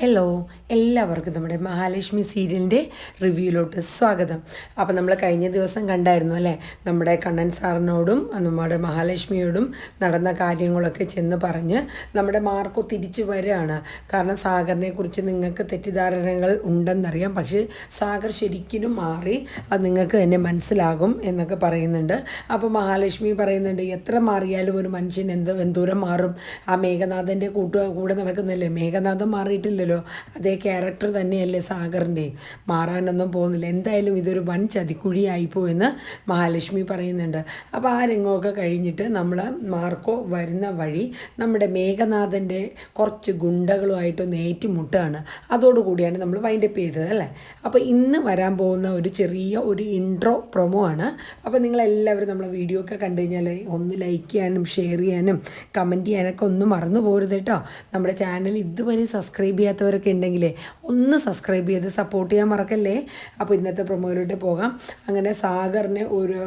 Hello എല്ലാവർക്കും നമ്മുടെ മഹാലക്ഷ്മി സീരിയലിന്റെ റിവ്യൂയിലോട്ട് സ്വാഗതം. അപ്പോൾ നമ്മൾ കഴിഞ്ഞ ദിവസം കണ്ടായിരുന്നു അല്ലേ? നമ്മുടെ കണ്ണൻ സാറിനോടും നമ്മുടെ മഹാലക്ഷ്മിയോടും നടന്ന കാര്യങ്ങളൊക്കെ ചെന്ന് പറഞ്ഞ് നമ്മുടെ മാർക്കോ തിരിച്ചു വരികയാണ്. കാരണം സാഗറിനെ കുറിച്ച് നിങ്ങൾക്ക് തെറ്റിദ്ധാരണകൾ ഉണ്ടെന്നറിയാം. പക്ഷേ സാഗർ ശരിക്കും മാറി അത് നിങ്ങൾക്ക് തന്നെ മനസ്സിലാകും എന്നൊക്കെ പറയുന്നുണ്ട്. അപ്പോൾ മഹാലക്ഷ്മി പറയുന്നുണ്ട് എത്ര മാറിയാലും ഒരു മനുഷ്യൻ എന്ത് എന്തോരം മാറും. ആ മേഘനാഥന്റെ കൂട്ടു കൂടെ നടക്കുന്നില്ലേ? മേഘനാഥം മാറിയിട്ടില്ലല്ലോ. അതേ ക്യാരക്ടർ തന്നെയല്ലേ സാഗറിന്റെയും മാറാനൊന്നും പോകുന്നില്ല. എന്തായാലും ഇതൊരു വൻ ചതിക്കുഴിയായിപ്പോ എന്ന് മഹാലക്ഷ്മി പറയുന്നുണ്ട്. അപ്പോൾ ആ രംഗമൊക്കെ കഴിഞ്ഞിട്ട് നമ്മൾ മാർക്കോ വരുന്ന വഴി നമ്മുടെ മേഘനാഥന്റെ കുറച്ച് ഗുണ്ടകളുമായിട്ടൊന്ന് ഏറ്റുമുട്ടാണ്. അതോടുകൂടിയാണ് നമ്മൾ വൈൻഡപ്പ് ചെയ്തത് അല്ലേ? അപ്പോൾ ഇന്ന് വരാൻ പോകുന്ന ഒരു ചെറിയ ഒരു ഇൻട്രോ പ്രൊമോ ആണ്. അപ്പോൾ നിങ്ങളെല്ലാവരും നമ്മളെ വീഡിയോ ഒക്കെ കണ്ടു കഴിഞ്ഞാൽ ഒന്ന് ലൈക്ക് ചെയ്യാനും ഷെയർ ചെയ്യാനും കമന്റ് ചെയ്യാനൊക്കെ ഒന്നും മറന്നു പോരുത് കേട്ടോ. നമ്മുടെ ചാനൽ ഇതുവരെ സബ്സ്ക്രൈബ് ചെയ്യാത്തവരൊക്കെ ഉണ്ടെങ്കിലേ ഒന്ന് സബ്സ്ക്രൈബ് ചെയ്ത് സപ്പോർട്ട് ചെയ്യാൻ മറക്കല്ലേ? അപ്പോൾ ഇന്നത്തെ പ്രൊമോയിലോട്ട് പോകാം. അങ്ങനെ സാഗറിനെ ഒരു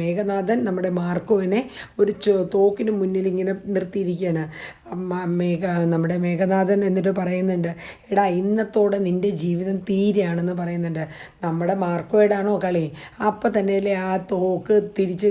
മേഘനാഥൻ നമ്മുടെ മാർക്കോവിനെ ഒരു തോക്കിന് മുന്നിൽ ഇങ്ങനെ നിർത്തിയിരിക്കുകയാണ്. മേഘ നമ്മുടെ മേഘനാഥൻ എന്നിട്ട് പറയുന്നുണ്ട് എടാ ഇന്നത്തോടെ നിന്റെ ജീവിതം തീരെയാണെന്ന് പറയുന്നുണ്ട്. നമ്മുടെ മാർക്കോയുടെയാണോ കളി? അപ്പം തന്നെയല്ലേ ആ തോക്ക് തിരിച്ച്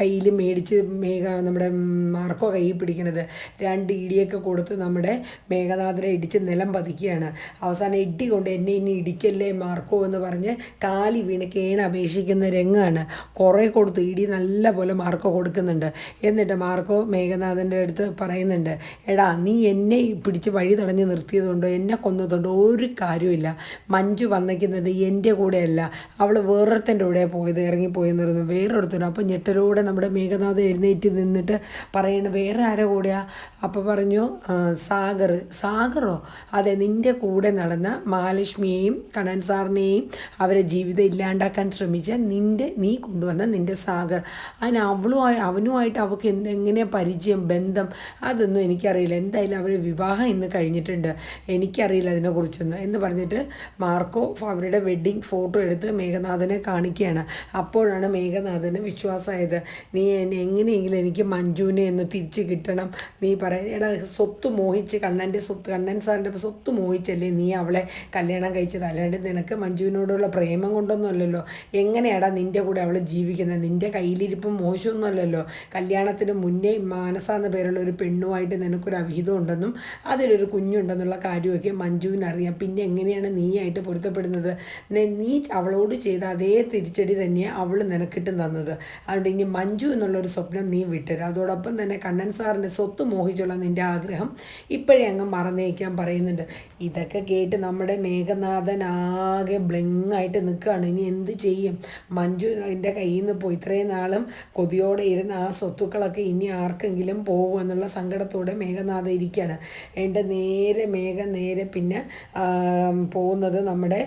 കയ്യിൽ മേടിച്ച് മേഘ നമ്മുടെ മാർക്കോ കൈ പിടിക്കണത്. രണ്ട് ഇടിയൊക്കെ കൊടുത്ത് നമ്മുടെ മേഘനാഥനെ ഇടിച്ച് നിലം പതിക്കുകയാണ്. അവസാനം ഇട്ടി കൊണ്ട് എന്നെ ഇനി ഇടിക്കല്ലേ മാർക്കോ എന്ന് പറഞ്ഞ് കാലി വീണ് കേണ് അപേക്ഷിക്കുന്ന രംഗമാണ് കുറേ കൊടുത്തു. ഇടി നല്ല പോലെ മാർക്കോ കൊടുക്കുന്നുണ്ട്. എന്നിട്ട് മാർക്കോ മേഘനാഥന്റെ അടുത്ത് പറയുന്നുണ്ട് എടാ നീ എന്നെ പിടിച്ച് വഴി തടഞ്ഞ് നിർത്തിയതുകൊണ്ടോ? എന്നെ കൊന്നതുകൊണ്ടോ? ഒരു കാര്യമില്ല മഞ്ജു വന്നിക്കുന്നത് എന്റെ കൂടെയല്ല. അവൾ വേറൊരുത്തന്റെ കൂടെ പോയത് ഇറങ്ങിപ്പോയെന്നിരുന്നു വേറൊരുത്തരും അപ്പോൾ ഞെട്ടലോടെ നമ്മുടെ മേഘനാഥ് എഴുന്നേറ്റ് നിന്നിട്ട് പറയണ വേറെ ആരെ കൂടെയാ? അപ്പോൾ പറഞ്ഞു "ആ, സാഗർ. സാഗറോ? അതെ നിന്റെ കൂടെ നടന്ന മഹാലക്ഷ്മിയെയും കണ്ണൻ സാറിനെയും അവരെ ജീവിതം ഇല്ലാണ്ടാക്കാൻ ശ്രമിച്ച നിന്റെ നീ കൊണ്ടുവന്ന നിന്റെ സാഗർ. അതിന് അവളുമായി അവനുമായിട്ട് അവൾക്ക് എന്ത് എങ്ങനെയാണ് പരിചയം ബന്ധം? അതൊന്നും എനിക്കറിയില്ല. എന്തായാലും അവർ വിവാഹം ഇന്ന് കഴിഞ്ഞിട്ടുണ്ട്. എനിക്കറിയില്ല അതിനെക്കുറിച്ചൊന്നും. എന്ന് പറഞ്ഞിട്ട് മാർക്കോ അവരുടെ വെഡ്ഡിങ് ഫോട്ടോ എടുത്ത് മേഘനാഥനെ കാണിക്കുകയാണ്. അപ്പോഴാണ് മേഘനാഥന് വിശ്വാസമായത്. നീ എങ്ങനെയെങ്കിലും എനിക്ക് മഞ്ജുവിനെ ഒന്ന് തിരിച്ച് കിട്ടണം. നീ പറ എടാ സ്വത്ത് മോഹിച്ച് കണ്ണന്റെ സ്വത്ത് കണ്ണൻ സാറിന്റെ സ്വത്ത് മോഹിച്ചല്ലേ നീ അവളെ കല്യാണം കഴിച്ചത്? അല്ലാണ്ട് നിനക്ക് മഞ്ജുവിനോടുള്ള പ്രേമം കൊണ്ടൊന്നുമല്ലല്ലോ. എങ്ങനെയാടാ നിന്റെ കൂടെ അവൾ ജീവിക്കുന്നത്? നിന്റെ കയ്യിലിരിപ്പം മോശമൊന്നുമല്ലല്ലോ. കല്യാണത്തിന് മുന്നേ മാനസ എന്ന പേരുള്ള ഒരു പെണ്ണുമായിട്ട് നിനക്കൊരു അവിഹിതം ഉണ്ടെന്നും അതിലൊരു കുഞ്ഞുണ്ടെന്നുള്ള കാര്യമൊക്കെ മഞ്ജുവിന് അറിയാം. പിന്നെ എങ്ങനെയാണ് നീയായിട്ട് പൊരുത്തപ്പെടുന്നത്? നീ അവളോട് ചെയ്ത അതേ തിരിച്ചടി തന്നെയാണ് അവൾ നിനക്കിട്ടും തന്നത്. അതുകൊണ്ട് ഇനി മഞ്ജു എന്നുള്ളൊരു സ്വപ്നം നീ വിട്ടരുത്. അതോടൊപ്പം തന്നെ കണ്ണൻ സാറിന്റെ സ്വത്ത് മോഹിച്ചുള്ള നിന്റെ ആഗ്രഹം ഇപ്പോഴേ അങ്ങ് മറന്നേക്കാൻ പറയുന്നുണ്ട്. ഇതൊക്കെ കേട്ട് നമ്മുടെ മേഘനാഥൻ ആകെ ബ്ലിങ്ങായിട്ട് നിൽക്കുകയാണ് ഇനി എന്ത് ചെയ്യും? മഞ്ജു എന്റെ കയ്യിൽ നിന്ന് പോയി ഇത്രയും നാളും കൊതിയോടെ ഇരുന്ന ആ സ്വത്തുക്കളൊക്കെ ഇനി ആർക്കെങ്കിലും പോകും എന്നുള്ള സങ്കടത്തോടെ മേഘനാഥ ഇരിക്കുകയാണ് എന്റെ നേരെ മേഘ നേരെ പിന്നെ പോകുന്നത് നമ്മുടെ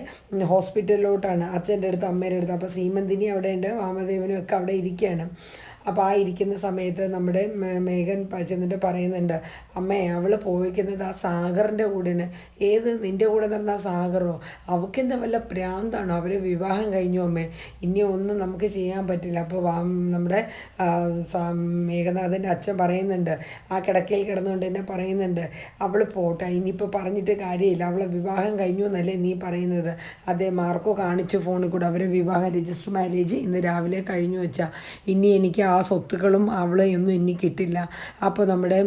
ഹോസ്പിറ്റലിലോട്ടാണ്. അച്ഛന്റെ അടുത്ത് അമ്മയുടെ അടുത്ത്. അപ്പോൾ സീമന്തിനി അവിടെ ഉണ്ട് വാമദേവനും ഒക്കെ അവിടെ ഇരിക്കുകയാണ് അപ്പോൾ ആ ഇരിക്കുന്ന സമയത്ത് നമ്മുടെ മേഘൻ ചെന്നിട്ട് പറയുന്നുണ്ട് അമ്മേ അവൾ പോയിക്കുന്നത് ആ സാഗറിന്റെ കൂടെയാണ്. ഏത് നിന്റെ കൂടെ നടന്ന ആ സാഗറോ? അവൾക്കെന്താ വല്ല പ്രാന്താണോ? അവർ വിവാഹം കഴിഞ്ഞു അമ്മേ. ഇനി ഒന്നും നമുക്ക് ചെയ്യാൻ പറ്റില്ല. അപ്പോൾ നമ്മുടെ മേഘനാഥന്റെ അച്ഛൻ പറയുന്നുണ്ട് ആ കിടക്കയിൽ കിടന്നുകൊണ്ട് തന്നെ പറയുന്നുണ്ട് അവൾ പോട്ടെ ഇനിയിപ്പോൾ പറഞ്ഞിട്ട് കാര്യമില്ല. അവളെ വിവാഹം കഴിഞ്ഞു എന്നല്ലേ നീ പറയുന്നത്. അതേ മാർക്കോ കാണിച്ചു ഫോണിൽ കൂടെ. അവരെ വിവാഹ രജിസ്റ്റർ മാരേജ് ഇന്ന് രാവിലെ കഴിഞ്ഞു വെച്ചാൽ ഇനി എനിക്ക് ആ സ്വത്തുക്കളും അവളെ ഒന്നും ഇനി കിട്ടില്ല. അപ്പോൾ നമ്മുടെ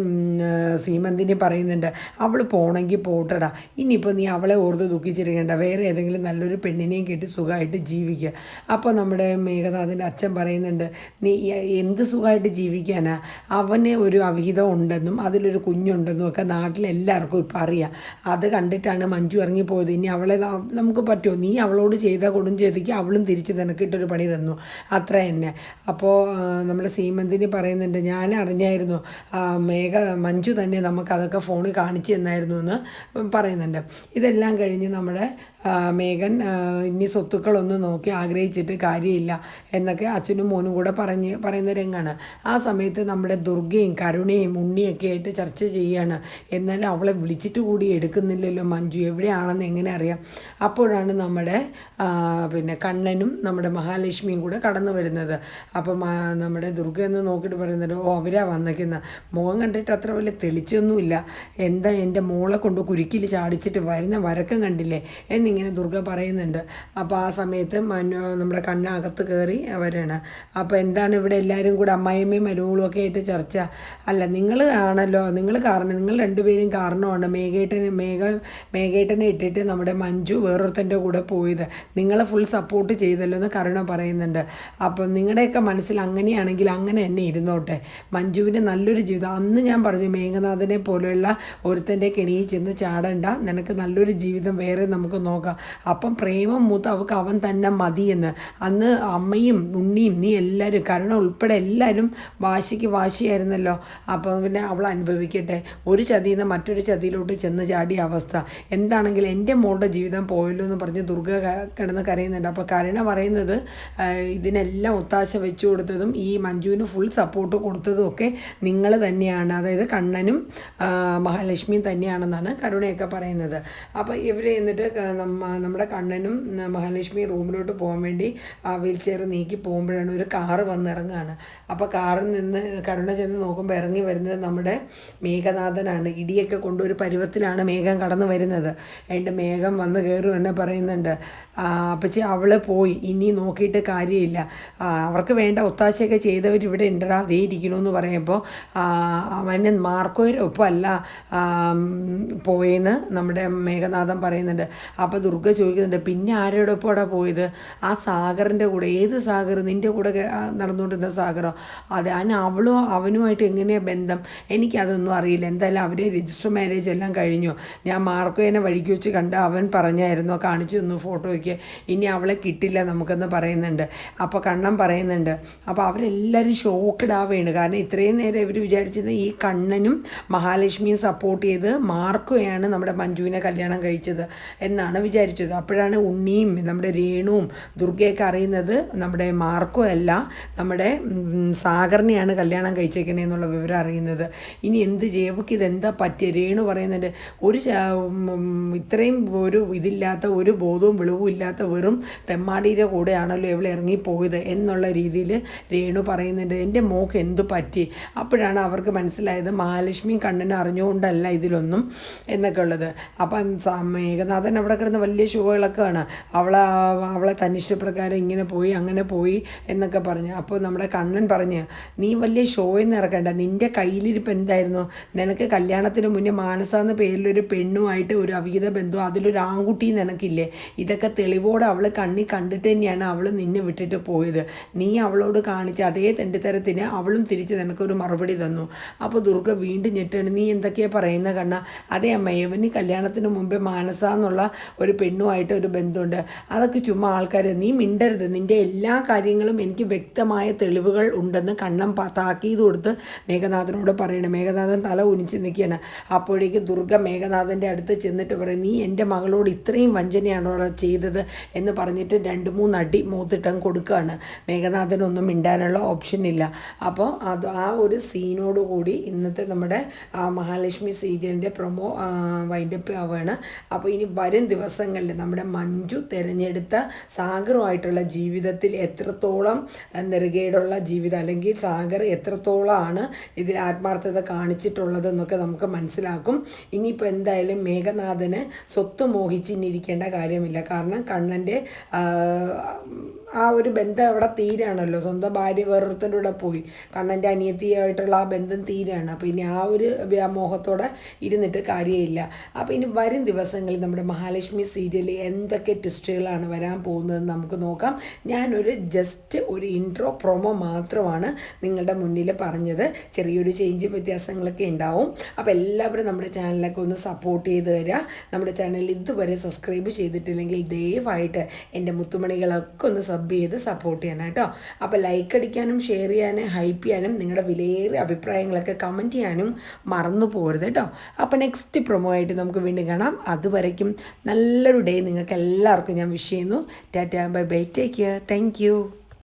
സീമന്തിനി പറയുന്നുണ്ട് അവൾ പോണെങ്കിൽ പോട്ടടാ. ഇനിയിപ്പോൾ നീ അവളെ ഓർത്ത് ദുഃഖിച്ചിരിക്കേണ്ട. വേറെ ഏതെങ്കിലും നല്ലൊരു പെണ്ണിനെയും കെട്ടി സുഖമായിട്ട് ജീവിക്കുക അപ്പോൾ നമ്മുടെ മേഘനാഥന്റെ അച്ഛൻ പറയുന്നുണ്ട് നീ എന്ത് സുഖമായിട്ട് ജീവിക്കാനാ? അവന് ഒരു അവിഹിതം ഉണ്ടെന്നും അതിലൊരു കുഞ്ഞുണ്ടെന്നും ഒക്കെ നാട്ടിലെല്ലാവർക്കും ഇപ്പം അറിയാം. അത് കണ്ടിട്ടാണ് മഞ്ജു ഇറങ്ങിപ്പോയത്. ഇനി അവളെ നമുക്ക് പറ്റുമോ നീ അവളോട് ചെയ്ത കൊടും ചെയ്തിക്ക് അവളും തിരിച്ച് നിനക്കിട്ടൊരു പണി തന്നു. അത്ര തന്നെ അപ്പോൾ നമ്മുടെ സീമന്തിനി പറയുന്നുണ്ട് ഞാൻ അറിഞ്ഞായിരുന്നു മേഘ മഞ്ജു തന്നെ നമുക്കതൊക്കെ ഫോണിൽ കാണിച്ചു തന്നായിരുന്നു എന്ന് പറയുന്നുണ്ട്. ഇതെല്ലാം കഴിഞ്ഞ് നമ്മുടെ മേഘൻ ഇനി സ്വത്തുക്കളൊന്നും നോക്കി ആഗ്രഹിച്ചിട്ട് കാര്യമില്ല എന്നൊക്കെ അച്ഛനും മോനും കൂടെ പറഞ്ഞ് പറയുന്ന രംഗമാണ് ആ സമയത്ത് നമ്മുടെ ദുർഗയും കരുണയും ഉണ്ണിയൊക്കെ ആയിട്ട് ചർച്ച ചെയ്യുകയാണ് എന്നാലും അവളെ വിളിച്ചിട്ട് കൂടി എടുക്കുന്നില്ലല്ലോ മഞ്ജു എവിടെയാണെന്ന് എങ്ങനെ അറിയാം? അപ്പോഴാണ് നമ്മുടെ പിന്നെ കണ്ണനും നമ്മുടെ മഹാലക്ഷ്മിയും കൂടെ കടന്നു വരുന്നത്. അപ്പം നമ്മുടെ ദുർഗ എന്ന് നോക്കിയിട്ട് പറയുന്നത് ഓ അവരാ വന്നേക്കുന്ന. മുഖം കണ്ടിട്ട് അത്ര വലിയ തെളിച്ചൊന്നുമില്ല. എന്താ എന്റെ മോളെ കൊണ്ട് കുരുക്കിൽ ചാടിച്ചിട്ട് വരുന്ന വരക്കം കണ്ടില്ലേ? എന്നിങ്ങനെ ദുർഗ പറയുന്നുണ്ട്. അപ്പോൾ ആ സമയത്ത് മനു നമ്മുടെ കണ്ണകത്ത് കയറി വരാണ് അപ്പോൾ എന്താണ് ഇവിടെ എല്ലാവരും കൂടെ അമ്മായിയമ്മയും മരുമകളും ഒക്കെ ആയിട്ട് ചർച്ച? അല്ല നിങ്ങൾ ആണല്ലോ നിങ്ങൾ കാരണം നിങ്ങൾ രണ്ടുപേരും കാരണമാണ് മേഘേട്ടനെ മേഘ മേഘേട്ടനെ ഇട്ടിട്ട് നമ്മുടെ മഞ്ജു വേറൊരുത്തന്റെ കൂടെ പോയത്. നിങ്ങളെ ഫുൾ സപ്പോർട്ട് ചെയ്തല്ലോ എന്ന് കരുണ പറയുന്നുണ്ട്. അപ്പം നിങ്ങളുടെയൊക്കെ മനസ്സിൽ അങ്ങനെയാണെങ്കിൽ അങ്ങനെ തന്നെ ഇരുന്നോട്ടെ. മഞ്ജുവിന് നല്ലൊരു ജീവിതം അന്ന് ഞാൻ പറഞ്ഞു മേഘനാഥനെ പോലെയുള്ള ഒരുത്തന്റെ കെണിയിൽ ചെന്ന് ചാടണ്ട. നിനക്ക് നല്ലൊരു ജീവിതം വേറെ നമുക്ക് നോക്കാം. അപ്പം പ്രേമം മൂത്ത് അവൾക്ക് അവൻ തന്നെ മതിയെന്ന് അന്ന് അമ്മയും ഉണ്ണിയും നീ എല്ലാവരും കരുണ ഉൾപ്പെടെ എല്ലാവരും വാശിക്ക് വാശിയായിരുന്നല്ലോ. അപ്പം പിന്നെ അവൾ അനുഭവിക്കട്ടെ. ഒരു ചതിയിൽ നിന്ന് മറ്റൊരു ചതിയിലോട്ട് ചെന്ന് ചാടിയ അവസ്ഥ. എന്താണെങ്കിലും എന്റെ മോളുടെ ജീവിതം പോയല്ലോ എന്ന് പറഞ്ഞ് ദുർഗ കിടന്ന് കരയുന്നുണ്ട്. അപ്പോൾ കരുണ പറയുന്നത് ഇതിനെല്ലാം ഒത്താശ വെച്ചു കൊടുത്തതും ഈ മഞ്ജുവിന് ഫുൾ സപ്പോർട്ട് കൊടുത്തതും ഒക്കെ നിങ്ങൾ തന്നെയാണ്. അതായത് കണ്ണനും മഹാലക്ഷ്മിയും തന്നെയാണെന്നാണ് കരുണയൊക്കെ പറയുന്നത്. അപ്പോൾ ഇവർ എന്നിട്ട് ക- നമ്മ- നമ്മുടെ കണ്ണനും മഹാലക്ഷ്മി റൂമിലോട്ട് പോകാൻ വേണ്ടി ആ വീൽ ചെയർ നീക്കി പോകുമ്പോഴാണ് ഒരു കാറ് വന്നിറങ്ങുകയാണ് അപ്പോൾ കാറിൽ നിന്ന് കരുണ ചെന്ന് നോക്കുമ്പോൾ ഇറങ്ങി വരുന്നത് നമ്മുടെ മേഘനാഥനാണ്. ഇടിയൊക്കെ കൊണ്ട് ഒരു പരുവത്തിലാണ് മേഘം കടന്നു വരുന്നത്. അതിന്റെ മേഘം വന്ന് കയറും എന്നെ പറയുന്നുണ്ട് അപ്പച്ചി അവൾ പോയി. ഇനി നോക്കിയിട്ട് കാര്യമില്ല. അവർക്ക് വേണ്ട ഒത്താശയൊക്കെ ചെയ്തവർ ഇവിടെ ഉണ്ടടാ അതേ ഇരിക്കണമെന്ന് പറയുമ്പോൾ അവനെ മാർക്കോയുടെ ഒപ്പമല്ല പോയെന്ന് നമ്മുടെ മേഘനാഥൻ പറയുന്നുണ്ട്. അപ്പോൾ ദുർഗ ചോദിക്കുന്നുണ്ട് പിന്നെ ആരോടെ ഒപ്പമാടാ പോയത്? ആ സാഗറിന്റെ കൂടെ ഏത് സാഗർ? നിന്റെ കൂടെ നടന്നുകൊണ്ടിരുന്ന സാഗറോ? അതെ അതിന് അവളോ അവനുമായിട്ട് എങ്ങനെയാണ് ബന്ധം? എനിക്കതൊന്നും അറിയില്ല. എന്തായാലും അവരെ രജിസ്റ്റർ മാരേജ് എല്ലാം കഴിഞ്ഞു. ഞാൻ മാർക്കോയെ വഴിക്ക് വെച്ച് കണ്ട് അവൻ പറഞ്ഞായിരുന്നു കാണിച്ചു തന്നു ഫോട്ടോയ്ക്ക് ഇനി അവളെ കിട്ടില്ല നമുക്കെന്ന് പറയുന്നുണ്ട്. അപ്പോൾ കണ്ണൻ പറയുന്നുണ്ട് അപ്പോൾ അവരെല്ലാവരും ഷോക്കഡ് ആവുകയാണ് കാരണം ഇത്രയും നേരം ഇവർ വിചാരിച്ചത് ഈ കണ്ണനും മഹാലക്ഷ്മിയും സപ്പോർട്ട് ചെയ്ത് മാർക്കോയാണ് നമ്മുടെ മഞ്ജുവിനെ കല്യാണം കഴിച്ചത് എന്നാണ് വിചാരിച്ചത്. അപ്പോഴാണ് ഉണ്ണിയും നമ്മുടെ രേണുവും ദുർഗയൊക്കെ അറിയുന്നത്. നമ്മുടെ മാർക്കോ അല്ല നമ്മുടെ സാഗറിനെയാണ് കല്യാണം കഴിച്ചേക്കണേ എന്നുള്ള വിവരം അറിയുന്നത്. ഇനി എന്ത് ചെയ്യവക്ക് ഇതെന്താ പറ്റിയ? രേണു പറയുന്നുണ്ട് ഒരു ഇത്രയും ഒരു ഇതില്ലാത്ത ഒരു ബോധവും വിളിവും ഇല്ലാത്ത വെറും തെമ്മാടിയുടെ കൂടെയാണല്ലോ ഇവൾ ഇറങ്ങിപ്പോയത് എന്നുള്ള രീതിയിൽ രേണു പറയുന്നുണ്ട്. എന്റെ മോക്ക് എന്ത് പറ്റി? അപ്പോഴാണ് അവർക്ക് മനസ്സിലായത് മഹാലക്ഷ്മിയും കണ്ണനും അറിഞ്ഞുകൊണ്ടല്ല ഇതിലൊന്നും എന്നൊക്കെ ഉള്ളത്. അപ്പം മേഘനാഥൻ അവിടെ കിടന്ന് വലിയ ഷോകളൊക്കെയാണ്. അവളെ അവളെ തന്നിഷ്ടപ്രകാരം ഇങ്ങനെ പോയി അങ്ങനെ പോയി എന്നൊക്കെ പറഞ്ഞു. അപ്പോൾ നമ്മുടെ കണ്ണൻ പറഞ്ഞ് നീ വലിയ ഷോയിൽ ഇറക്കണ്ട. നിന്റെ കയ്യിലിരിപ്പ് എന്തായിരുന്നു? നിനക്ക് കല്യാണത്തിന് മുന്നേ മാനസ എന്ന പേരിലൊരു പെണ്ണുമായിട്ട് ഒരു അവിഹിത ബന്ധം അതിലൊരു ആൺകുട്ടി നിനക്കില്ലേ? ഇതൊക്കെ തെളിവോടെ അവൾ കണ്ണി കണ്ടിട്ട് തന്നെയാണ് അവൾ നിന്നെ വിട്ടിട്ട് പോയത്. നീ അവളോട് കാണിച്ച അതേ തെണ്ടിത്തരത്തിന് അവളും തിരിച്ച് നിനക്കൊരു മറുപടി തന്നു. അപ്പോൾ ദുർഗ വീണ്ടും ഞെട്ടാണ് നീ എന്തൊക്കെയാണ് പറയുന്ന കണ്ണ? അതേ അമ്മ ഇവന് കല്യാണത്തിന് മുമ്പേ മാനസ എന്നുള്ള ഒരു പെണ്ണുമായിട്ട് ഒരു ബന്ധമുണ്ട്. അതൊക്കെ ചുമ്മാ ആൾക്കാർ നീ മിണ്ടരുത്. നിന്റെ എല്ലാ കാര്യങ്ങളും എനിക്ക് വ്യക്തമായ തെളിവുകൾ ഉണ്ടെന്ന് കണ്ണം താക്കീത് കൊടുത്ത് മേഘനാഥനോട് പറയണം. മേഘനാഥൻ തല ഉനിച്ച് നിൽക്കുകയാണ്. അപ്പോഴേക്ക് ദുർഗ മേഘനാഥന്റെ അടുത്ത് ചെന്നിട്ട് പറയും നീ എന്റെ മകളോട് ഇത്രയും വഞ്ചനയാണോ ചെയ്തത്? എന്ന് പറഞ്ഞിട്ട് രണ്ട് മൂന്ന് അടി മൂത്തിട്ടം കൊടുക്കുകയാണ്. മേഘനാഥനൊന്നും മിണ്ടാനുള്ള ഓപ്ഷൻ ഇല്ല. അപ്പോൾ അത് ആ ഒരു സീനോട് കൂടി ഇന്നത്തെ നമ്മുടെ മഹാലക്ഷ്മി സീരിയലിന്റെ പ്രൊമോ വൈൻഡപ്പ് ആവുകയാണ് അപ്പോൾ ഇനി വരും ദിവസങ്ങളിൽ നമ്മുടെ മഞ്ജു തിരഞ്ഞെടുത്ത സാഗറുമായിട്ടുള്ള ജീവിതത്തിൽ എത്രത്തോളം നെറുകേടുള്ള ജീവിതം അല്ലെങ്കിൽ സാഗർ എത്രത്തോളമാണ് ഇതിൽ ആത്മാർത്ഥത കാണിച്ചിട്ടുള്ളത് എന്നൊക്കെ നമുക്ക് മനസ്സിലാക്കും. ഇനിയിപ്പോൾ എന്തായാലും മേഘനാഥന് സ്വത്ത് മോഹിച്ചിരിക്കേണ്ട കാര്യമില്ല. കാരണം കണ്ണന്റെ ആ ഒരു ബന്ധം അവിടെ തീരാണല്ലോ. സ്വന്തം ഭാര്യ വേറൊരുത്തന്റെ കൂടെ പോയി. കണ്ണന്റെ അനിയത്തിയായിട്ടുള്ള ആ ബന്ധം തീരാണ്. അപ്പോൾ ഇനി ആ ഒരു വ്യാമോഹത്തോടെ ഇരുന്നിട്ട് കാര്യമില്ല. അപ്പോൾ ഇനി വരും ദിവസങ്ങളിൽ നമ്മുടെ മഹാലക്ഷ്മി സീരിയലിൽ എന്തൊക്കെ ട്വിസ്റ്റുകളാണ് വരാൻ പോകുന്നതെന്ന് നമുക്ക് നോക്കാം. ഞാനൊരു ജസ്റ്റ് ഒരു ഇൻട്രോ പ്രൊമോ മാത്രമാണ് നിങ്ങളുടെ മുന്നിൽ പറഞ്ഞത്. ചെറിയൊരു ചേഞ്ചും വ്യത്യാസങ്ങളൊക്കെ ഉണ്ടാവും. അപ്പോൾ എല്ലാവരും നമ്മുടെ ചാനലൊക്കെ ഒന്ന് സപ്പോർട്ട് ചെയ്ത് തരിക നമ്മുടെ ചാനൽ ഇതുവരെ സബ്സ്ക്രൈബ് ചെയ്തിട്ടില്ലെങ്കിൽ ദയവായിട്ട് എന്റെ മുത്തുമണികളൊക്കെ ഒന്ന് സബ് ചെയ്ത് സപ്പോർട്ട് ചെയ്യണം കേട്ടോ അപ്പോൾ ലൈക്ക് അടിക്കാനും ഷെയർ ചെയ്യാനും ഹൈപ്പ് ചെയ്യാനും നിങ്ങളുടെ വിലയേറിയ അഭിപ്രായങ്ങളൊക്കെ കമന്റ് ചെയ്യാനും മറന്നു പോകരുത് കേട്ടോ അപ്പോൾ നെക്സ്റ്റ് പ്രൊമോ ആയിട്ട് നമുക്ക് വീണ്ടും കാണാം. അതുവരയ്ക്കും നല്ല നല്ലൊരു ഡേ നിങ്ങൾക്ക് എല്ലാവർക്കും ഞാൻ വിഷ് ചെയ്യുന്നു. Tata bye bye. Take care thank